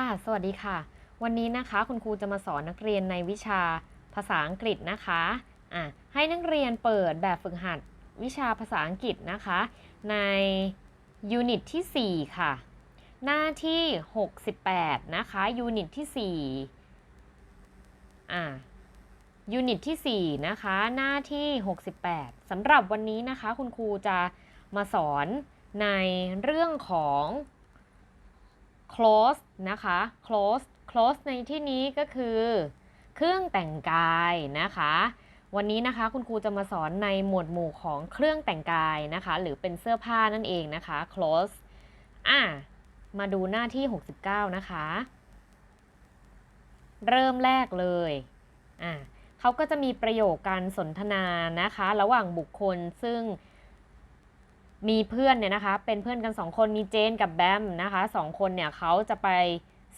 ค่ะ สวัสดีค่ะ วันนี้นะคะคุณครูจะมาสอนนักเรียนในวิชาภาษาอังกฤษนะคะอะให้นักเรียนเปิดแบบฝึกหัดวิชาภาษาอังกฤษนะคะ ในยูนิตที่ 4 ค่ะ หน้าที่ 68 นะคะ ยูนิตที่4อะยูนิตที่ 4 นะคะ หน้าที่ 68สำหรับวันนี้นะคะ คุณครูจะมาสอนในเรื่องของ clothes นะคะ clothes clothes ในที่นี้ก็คือ เครื่องแต่งกายนะคะ วันนี้นะคะคุณครูจะมาสอนในหมวดหมู่ของเครื่องแต่งกายนะคะ หรือเป็นเสื้อผ้านั่นเองนะคะ clothes อะมาดูหน้าที่ 69 นะคะ เริ่มแรกเลยอะเขาก็จะมีประโยคการสนทนานะคะ ระหว่างบุคคลซึ่ง มีเพื่อนเนี่ยนะคะ เป็นเพื่อนกันสองคนมีเจนกับแบมนะคะสองคนเนี่ยเขาจะไป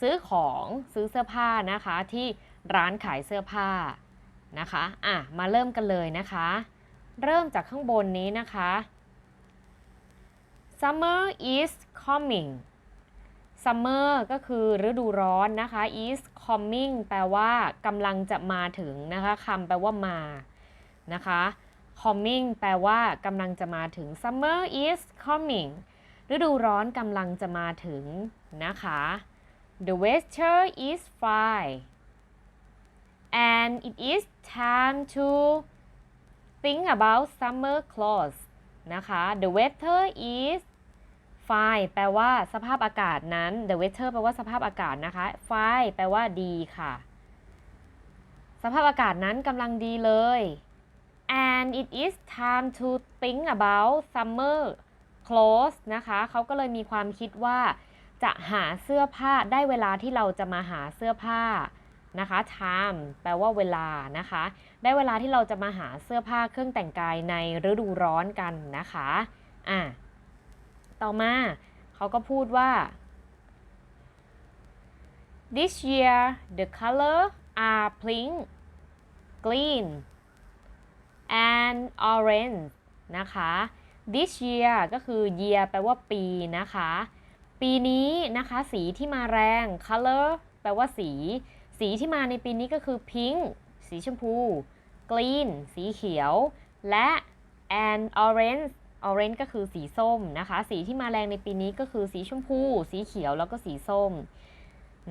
ซื้อของซื้อเสื้อผ้านะคะ ที่ร้านขายเสื้อผ้านะคะอะมาเริ่มกันเลยนะคะ เริ่มจากข้างบนนี้นะคะ summer is coming summer ก็คือฤดูร้อนนะคะ is coming แปลว่ากำลังจะมาถึงนะคะคำแปลว่ามานะคะ coming แปลว่ากำลังจะมาถึง summer is coming ฤดูร้อนกำลังจะมาถึงนะคะ the weather is fine and it is time to think about summer clothes นะคะ the weather is fine แปลว่าสภาพอากาศนั้น the weather แปลว่าสภาพอากาศนะคะ fine แปลว่าดีค่ะ สภาพอากาศนั้นกำลังดีเลย and it is time to think about summer clothes นะคะเขาก็เลยมีความคิดว่าจะหาเสื้อผ้าได้เวลาที่เราจะมาหาเสื้อผ้านะคะ time แปลว่าเวลานะคะ ได้เวลาที่เราจะมาหาเสื้อผ้าเครื่องแต่งกายในฤดูร้อนกันนะคะอะต่อมาเขาก็พูดว่า this year the color are pink green and orange นะคะ this year ก็คือ year แปลว่าปีนะคะ ปีนี้นะคะสีที่มาแรง color แปลว่าสี สีที่มาในปีนี้ก็คือ pink สีชมพู green สีเขียว และ and orange orange ก็คือสีส้มนะคะ สีที่มาแรงในปีนี้ก็คือสีชมพู สีเขียวแล้วก็สีส้ม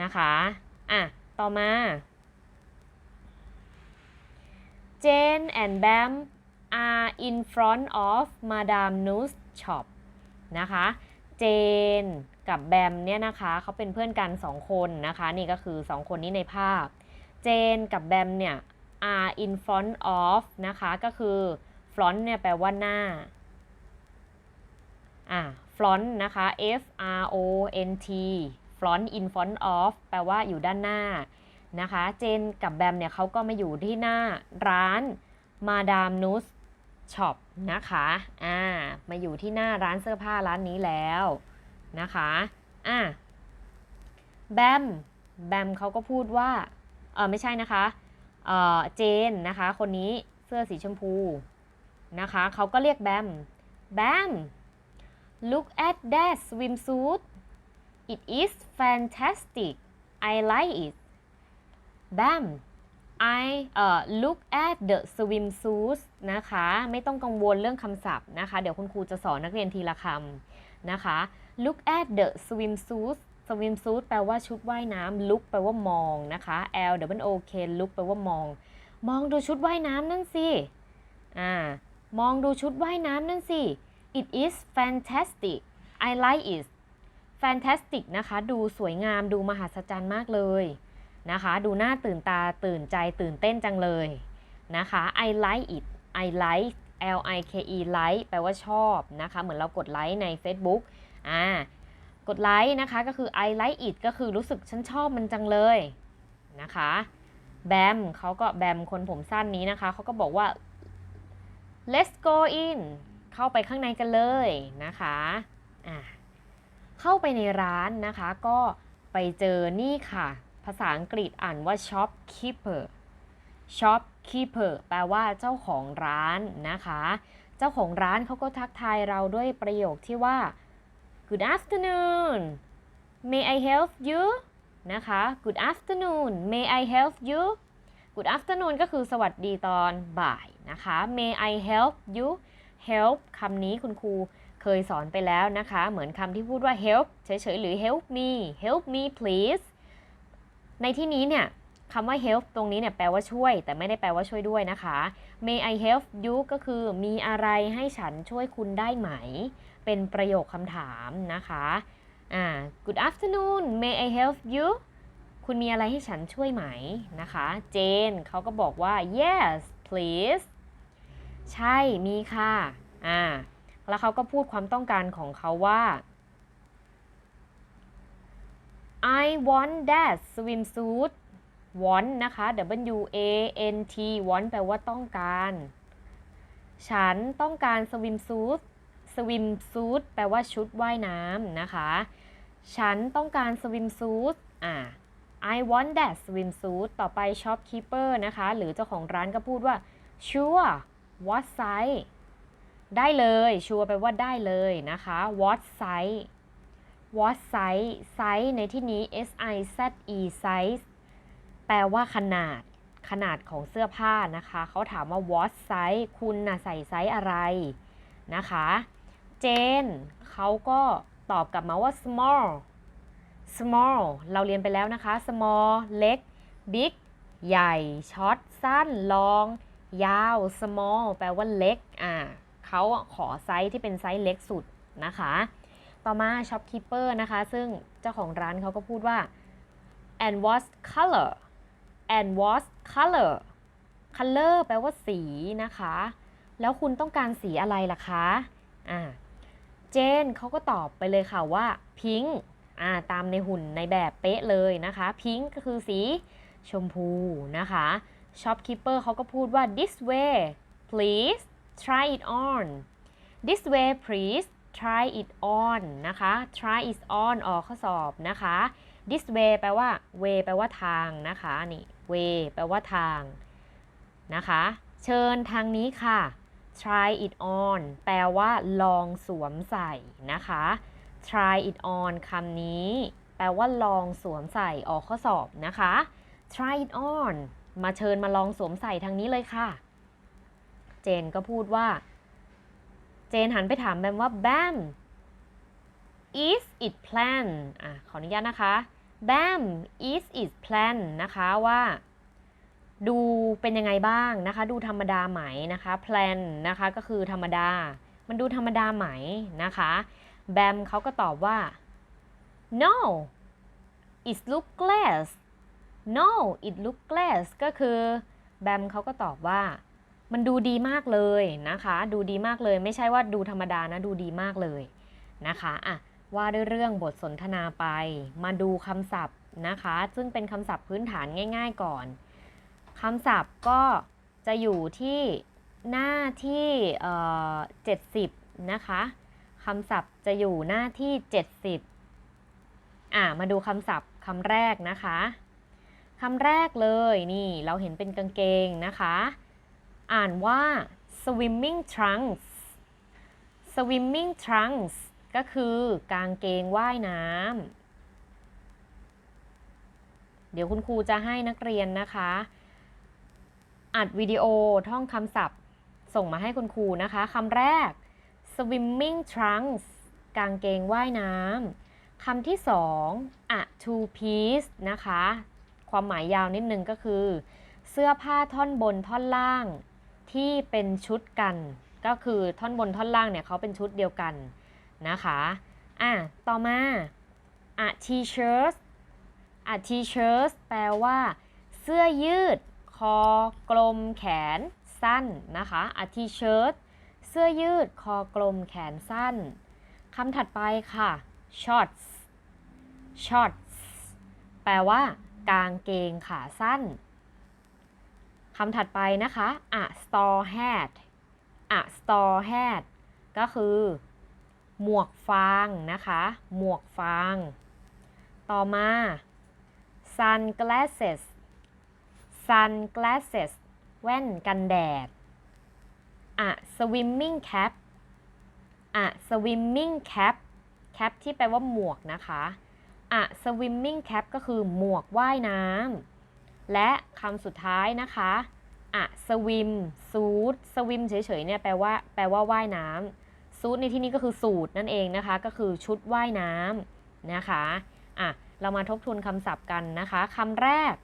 นะคะ อะ ต่อมา Jane and Bam are in front of Madame Nu's shop นะคะ เจนกับแบมเนี่ยนะคะเขาเป็นเพื่อนกัน 2 คนนะคะ นี่ก็คือ 2 คนนี้ในภาพ เจนกับแบมเนี่ย are in front of นะคะ ก็คือ front เนี่ยแปลว่าหน้า อะ front นะคะ F R O N T front in front of แปลว่าอยู่ด้านหน้า นะคะ เจนกับแบมเนี่ยเขาก็มาอยู่ที่หน้าร้านมาดามนูสช็อปนะคะ อ่า มาอยู่ที่หน้าร้านเสื้อผ้าร้านนี้แล้วนะคะ อะแบม แบมเขาก็พูดว่า เออไม่ใช่นะคะ เออเจนนะคะ คนนี้เสื้อสีชมพูนะคะ เขาก็เรียกแบม แบม look at that swimsuit it is fantastic I like it Bam I uh, look at the swimsuit นะคะ ไม่ต้องกังวลเรื่องคำศัพท์นะคะ เดี๋ยวคุณครูจะสอนนักเรียนทีละคำนะคะ look at the swimsuit swimsuit แปลว่าชุดว่ายน้ำ look แปลว่ามองนะคะ L W O K look แปลว่ามอง มองดูชุดว่ายน้ำนั่นสิ อ่า มองดูชุดว่ายน้ำนั่นสิ it is fantastic I like it fantastic นะคะ ดูสวยงาม ดูมหัศจรรย์มากเลย นะคะ ดูหน้าตื่นตาตื่นใจตื่นเต้นจังเลยนะคะ I like it I like L I K E like แปลว่าชอบนะคะ เหมือนเรากดไลค์ใน Facebook อ่ากดไลค์นะคะก็คือ I like it ก็คือรู้สึกฉันชอบมันจังเลยนะคะแบมเขาก็แบมคนผมสั้นนี้นะคะเขาก็บอกว่า let's go in เข้าไปข้างในกันเลยนะคะอ่าเข้าไปในร้านนะคะก็ไปเจอนี่ค่ะ ภาษาอังกฤษอ่านว่า shopkeeper shopkeeper แปลว่าเจ้าของร้านนะคะ เจ้าของร้านเขาก็ทักทายเราด้วยประโยคที่ว่า good afternoon may I help you นะคะ Good afternoon May I help you Good afternoon ก็คือสวัสดีตอนบ่ายนะคะ May I help you help คำนี้คุณครูเคยสอนไปแล้วนะคะ เหมือนคำที่พูดว่า help เฉยๆ หรือ help me help me please ในที่นี้เนี่ยคำว่า help ตรงนี้เนี่ยแปลว่าช่วย แต่ไม่ได้แปลว่าช่วยด้วยนะคะ May I help you ก็คือมีอะไรให้ฉันช่วยคุณได้ไหม เป็นประโยคคำถามนะคะอ่า Good afternoon May I help you คุณมีอะไรให้ฉันช่วยไหมนะคะ เจนเขาก็บอกว่า yes please ใช่มีค่ะอ่าแล้วเขาก็พูดความต้องการของเขาว่า I want that swimsuit want นะคะ W A N T want แปลว่าต้องการ ฉันต้องการ swimsuit swimsuit แปลว่าชุดว่ายน้ำนะคะ ฉันต้องการ swimsuit อ่า I want that swimsuit ต่อไป shopkeeper นะคะ หรือเจ้าของร้านก็พูดว่า sure what size ได้เลย sure แปลว่าได้เลยนะคะ what size what size size ในที่นี้ S I Z E size แปลว่าขนาด ขนาดของเสื้อผ้านะคะ เขาถามว่า what size คุณน่ะใส่ไซส์อะไรนะคะ เจนเขาก็ตอบกลับมาว่า small small เราเรียนไปแล้วนะคะ small เล็ก big ใหญ่ ช็อต สั้น ลอง ยาว small แปลว่าเล็ก อ่าเขาขอไซส์ที่เป็นไซส์เล็กสุดนะคะ ต่อมา shopkeeper นะคะ ซึ่งเจ้าของร้านเขาก็พูดว่า and what color and what color color แปลว่าสีนะคะ แล้วคุณต้องการสีอะไรล่ะคะอ่าเจนเขาก็ตอบไปเลยค่ะว่า pink อ่าตามในหุ่นในแบบเป๊ะเลยนะคะ pink ก็คือสีชมพูนะคะ shopkeeper เขาก็พูดว่า this way please try it on this way please try it on นะคะ try it on ออกข้อสอบนะคะ this way แปลว่า way แปลว่าทางนะคะนี่ way แปลว่าทางนะคะ เชิญทางนี้ค่ะ try it on แปลว่าลองสวมใส่นะคะ try it on คำนี้ แปลว่าลองสวมใส่ออกข้อสอบนะคะ try it on มาเชิญมาลองสวมใส่ทางนี้เลยค่ะ เจนก็พูดว่า เจนหันไปถามแบมว่าแบม is it plan อะขออนุญาตนะคะแบม is it plan นะคะว่า ดูเป็นยังไงบ้างนะคะ ดูธรรมดาไหมนะคะ plan นะคะก็คือธรรมดา มันดูธรรมดาไหมนะคะแบมเขาก็ตอบว่า no it look glass no it look glass ก็คือแบมเขาก็ตอบว่า มันดูดีมากเลยนะคะ ดูดีมากเลย ไม่ใช่ว่าดูธรรมดานะดูดีมากเลยนะคะอะว่าด้วยเรื่องบทสนทนาไป มาดูคำศัพท์นะคะ ซึ่งเป็นคำศัพท์พื้นฐานง่าย ๆก่อนคำศัพท์ก็จะอยู่ที่หน้าที่เอ่อ70นะคะคำศัพท์จะอยู่หน้าที่ 70อะมาดูคำศัพท์คำแรกนะคะคำแรกเลยนี่เราเห็นเป็นกางเกงนะคะ อ่านว่า swimming trunks swimming trunks ก็คือกางเกงว่ายน้ำ เดี๋ยวคุณครูจะให้นักเรียนนะคะ อัดวิดีโอท่องคำศัพท์ ส่งมาให้คุณครูนะคะคำแรก swimming trunks กางเกงว่ายน้ำคำที่สอง a two piece นะคะ ความหมายยาวนิดนึงก็คือ เสื้อผ้าท่อนบนท่อนล่าง ที่เป็นชุดกัน ก็คือท่อนบนท่อนล่างเนี่ยเขาเป็นชุดเดียวกันนะคะอะต่อมา a t-shirt a t-shirt แปลว่า เสื้อยืด คอกลมแขนสั้นนะคะ a t-shirt เสื้อยืด คอกลมแขนสั้นคำถัดไปค่ะ shorts shorts แปลว่ากางเกงขาสั้น คำถัดไปนะคะ a straw hat a straw hat ก็คือ หมวกฟางนะคะ หมวกฟาง ต่อมา sunglasses sunglasses แว่นกันแดด a swimming cap a swimming cap cap ที่แปลว่าหมวกนะคะ a swimming cap ก็คือหมวกว่ายน้ำ และคำสุดท้ายนะคะ a swim suit swim เฉยๆเนี่ยแปลว่าแปลว่าว่ายน้ำซูทในที่นี้ก็คือสูตรนั่นเองนะคะ ก็คือชุดว่ายน้ำนะคะอะเรามาทบทวนคำศัพท์กันนะคะคำแรก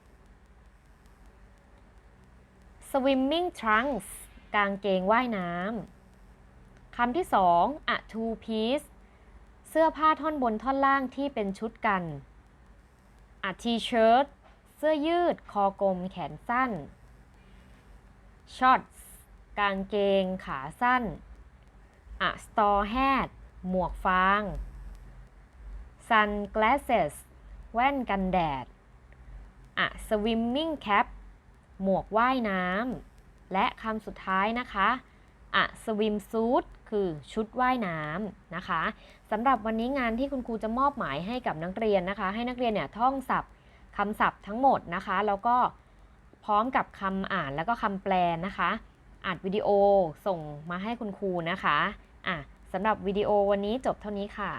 swimming trunks กางเกงว่ายน้ำคำที่สอง a two piece เสื้อผ้าท่อนบนท่อนล่างที่เป็นชุดกัน a t-shirt เสื้อยืด คอกลม แขนสั้น shorts กางเกงขาสั้น a straw hat หมวกฟาง sunglasses แว่นกันแดด a swimming cap หมวกว่ายน้ำ และคำสุดท้ายนะคะ a swimsuit คือชุดว่ายน้ำนะคะสำหรับวันนี้งานที่คุณครูจะมอบหมายให้กับนักเรียนนะคะ ให้นักเรียนเนี่ยท่องศัพท์ คำศัพท์ทั้งหมดนะคะ แล้วก็พร้อมกับคำอ่านแล้วก็คำแปลนะคะอัดวิดีโอส่งมาให้คุณครูนะคะอะสำหรับวิดีโอวันนี้จบเท่านี้ค่ะ